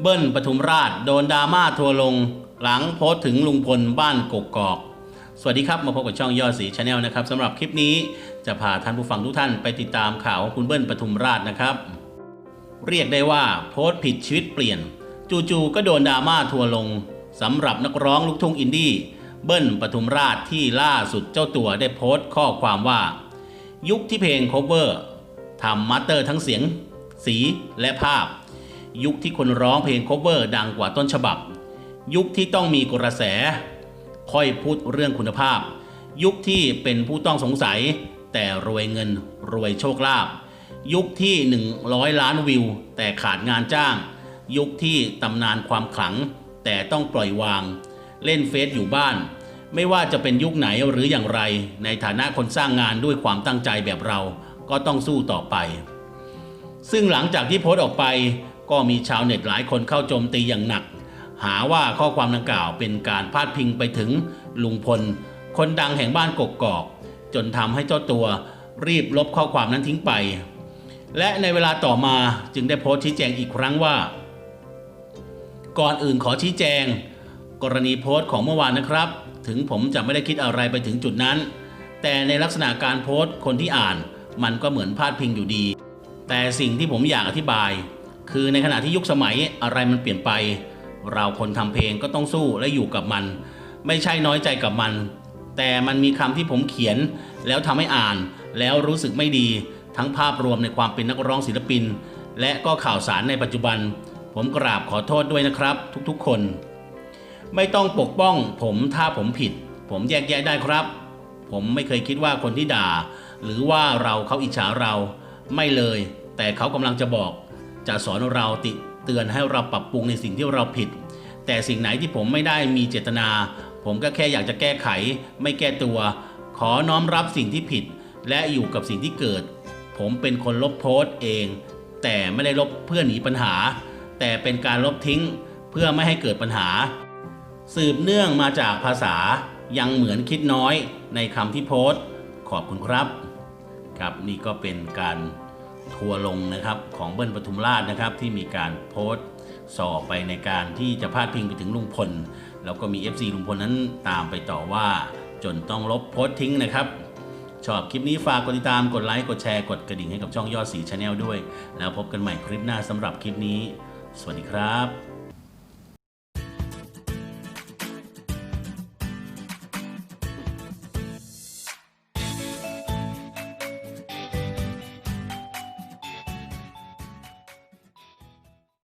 เบิ้ลปทุมราชโดนดราม่าทัวลง หลังโพสถึงลุงพลบ้านกกอก สวัสดีครับ มาพบกับช่องยอดสีชาแนลนะครับสำหรับคลิปนี้จะพาท่านผู้ฟังทุกท่านไปติดตามข่าวของคุณเบิ้ลปทุมราชนะครับ เรียกได้ว่าโพสผิดชีวิตเปลี่ยน จู่ๆก็โดนดราม่าทัวลงสำหรับนักร้องลูกทุ่งอินดี้เบิ้ลปทุมราชที่ล่าสุดเจ้าตัวได้โพสต์ข้อความว่า ยุคที่เพลง cover ทำมาสเตอร์ทั้งเสียง สีและภาพ ยุคที่คนร้องเพลง cover ดังกว่าต้นฉบับ ยุคที่ต้องมีกระแส ค่อยพูดเรื่องคุณภาพ ยุคที่เป็นผู้ต้องสงสัย แต่รวยเงินรวยโชคลาภยุคที่ 100 ล้านวิว แต่ขาดงานจ้าง ยุคที่ตำนานความขลัง แต่ต้องปล่อยวาง เล่นเฟซอยู่บ้าน ไม่ว่าจะเป็นยุคไหนหรืออย่างไร ในฐานะคนสร้างงานด้วยความตั้งใจแบบเราก็ต้องสู้ต่อไป ซึ่งหลังจากที่โพสต์ออกไป ก็มีชาวเน็ตหลายคนเข้าโจมตีอย่างหนัก หาว่าข้อความดังกล่าวเป็นการพาดพิงไปถึงลุงพล คนดังแห่งบ้านกกอก จนทำให้เจ้าตัวรีบลบข้อความนั้นทิ้งไป และในเวลาต่อมาจึงได้โพสต์ชี้แจงอีกครั้งว่า ก่อนอื่นขอชี้แจง กรณีโพสต์ของเมื่อวานนะครับ ถึงผมจะไม่ได้คิดอะไรไปถึงจุดนั้น แต่ในลักษณะการโพสต์คนที่อ่าน มันก็เหมือนพาดพิงอยู่ดี แต่สิ่งที่ผมอยากอธิบาย คือในขณะที่ยุคสมัยอะไรมันเปลี่ยนไป เราคนทำเพลงก็ต้องสู้และอยู่กับมัน ไม่ใช่น้อยใจกับมัน แต่มันมีคำที่ผมเขียน แล้วทำให้อ่าน แล้วรู้สึกไม่ดี ทั้งภาพรวมในความเป็นนักร้องศิลปิน และก็ข่าวสารในปัจจุบัน ผมกราบขอโทษด้วยนะครับ ทุกๆคน ไม่ต้องปกป้อง ผมถ้าผมผิด ผมแยกแยะได้ครับ ผมไม่เคยคิดว่าคนที่ด่า หรือว่าเราเขาอิจฉาเรา ไม่เลย แต่เขากำลังจะบอก จะสอนเราติเตือนให้เราปรับปรุงในสิ่งที่เราผิด แต่สิ่งไหนที่ผมไม่ได้มีเจตนา ผมก็แค่อยากจะแก้ไข ไม่แก้ตัว ขอน้อมรับสิ่งที่ผิด และอยู่กับสิ่งที่เกิด ผมเป็นคนลบโพสต์เอง แต่ไม่ได้ลบเพื่อหนีปัญหา แต่เป็นการลบทิ้งเพื่อไม่ให้เกิดปัญหา สืบเนื่องมาจากภาษายังเหมือนคิดน้อยในคำที่โพสต์ ขอบคุณครับ ครับนี่ก็เป็นการ ทัวลงนะครับของเบิ้ลปทุมราชนะครับที่มีการโพสต์สอบไปในการที่จะพาดพิงไปถึงลุงพล แล้วก็มี FC ลุงพลนั้นตามไปต่อว่า จนต้องลบโพสต์ทิ้งนะครับ ชอบคลิปนี้ฝากกดติดตามกดไลค์ กดแชร์ กดกระดิ่งให้กับช่องยอดสีชาแนลด้วย แล้วพบกันใหม่คลิปหน้าสำหรับคลิปนี้ สวัสดีครับ